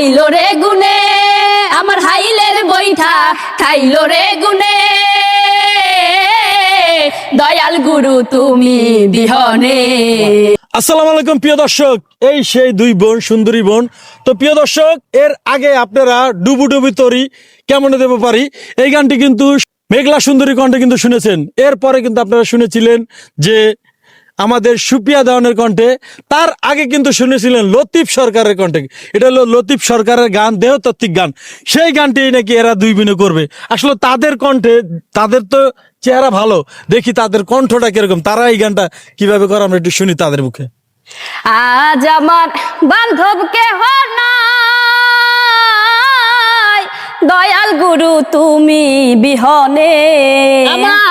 খাইলো রে গুনে আমার হাইলের বইঠা খাইলো রে গুনে দয়াল গুরু, তুমি বিহনে। আসসালামু আলাইকুম প্রিয় দর্শক, এই সেই দুই বোন, সুন্দরী বোন। তো প্রিয় দর্শক, এর আগে আপনারা ডুবু ডুবু তরি কেমন দেবো পারি, এই গানটি কিন্তু মেঘলা সুন্দরী কণ্ঠে কিন্তু শুনেছেন। এরপরে কিন্তু আপনারা শুনেছিলেন যে আমাদের সুপিয়া দেওয়ানের কণ্ঠে। তার আগে কিন্তু শুনেছিলেন লতিফ সরকারের কণ্ঠে। এটা হলো লতিফ সরকারের গান দেহতাত্ত্বিক গান। সেই গানটি নাকি এরা দুই বিনে করবে। আসলে তাদের কণ্ঠে তাদের তো চেহারা ভালো। দেখি তাদের কণ্ঠটা কীরকম। তারা এই গানটা কীভাবে করে আমরা একটু শুনি তাদের মুখে। আজ আমার বান্ধব কেহ দয়াল গুরু তুমি বিহনে। আমার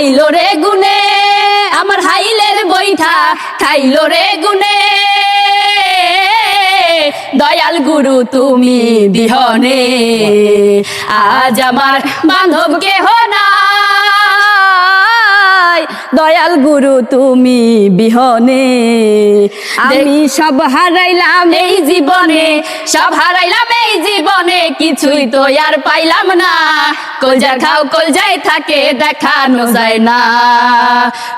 খাইলো রে গুনে আমার হাইলের বৈঠা খাইলো রে গুনে দয়াল গুরু, তুমি বিহনে, আজ আমার বান্ধব কেহ নাই। দয়াল গুরু তুমি বিহনে। আমি সব হারাইলাম এই জীবনে সব হারাইলাম এই জীবনে কিছুই তো আর পাইলাম না। কলজার ঘাও কলজায় থাকে দেখানো যায় না।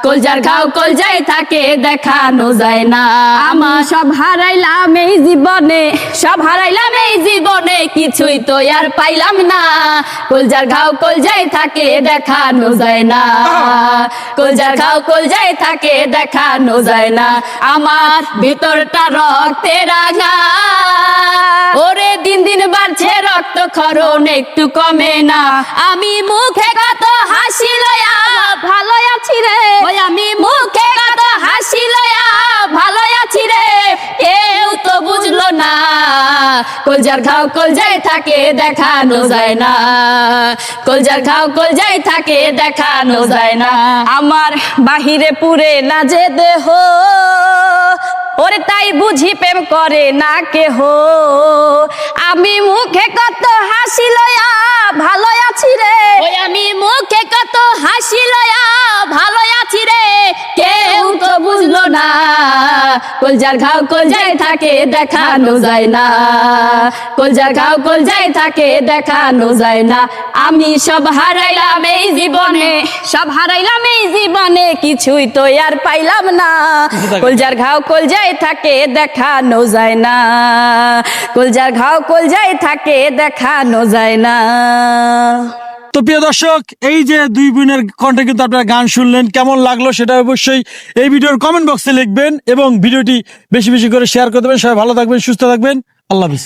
কলজার ঘাও কলজায় থাকে দেখানো যায় না। আমার সব হারাইলাম এই জীবনে। সব হারাইলাম এই জীবনে কিছুই তো আর পাইলাম না। কলজার ঘাও কলজায় থাকে দেখানো যায় না। কলজার খাও, কলজায় থাকে, দেখানো যায় না। আমার ভিতরটা রক্তে রাঙা। ওরে, দিন দিন বাড়ছে রক্ত খরণ একটু কমে না। আমি মুখে কত কলজার ঘাও কলজায় থাকে, দেখানো যায় না। কলজার ঘাও কলজায় থাকে, দেখানো যায় না। আমার বাহিরে পুরে না যে দেহ, ওরে তাই বুঝি প্রেম করে না কেহ। কলজার ঘাও কলজায় থাকে, দেখানো যায় না। কলজার ঘাও কলজায় থাকে, দেখানো যায় না। আমি সব হারাইলাম এই জীবনে, সব হারাইলাম এই জীবনে, কিছুই তো আর পাইলাম না। কলজার ঘাও কলজায় থাকে, দেখানো যায় না। কলজার ঘাও কলজায় থাকে, দেখানো যায় না। তো প্রিয় দর্শক, এই যে দুই বোনের কণ্ঠে কিন্তু আপনারা গান শুনলেন, কেমন লাগল সেটা অবশ্যই এই ভিডিওর কমেন্ট বক্সে লিখবেন এবং ভিডিওটি বেশি বেশি করে শেয়ার করে দেবেন। সবাই ভালো থাকবেন, সুস্থ থাকবেন। আল্লাহ হাফিজ।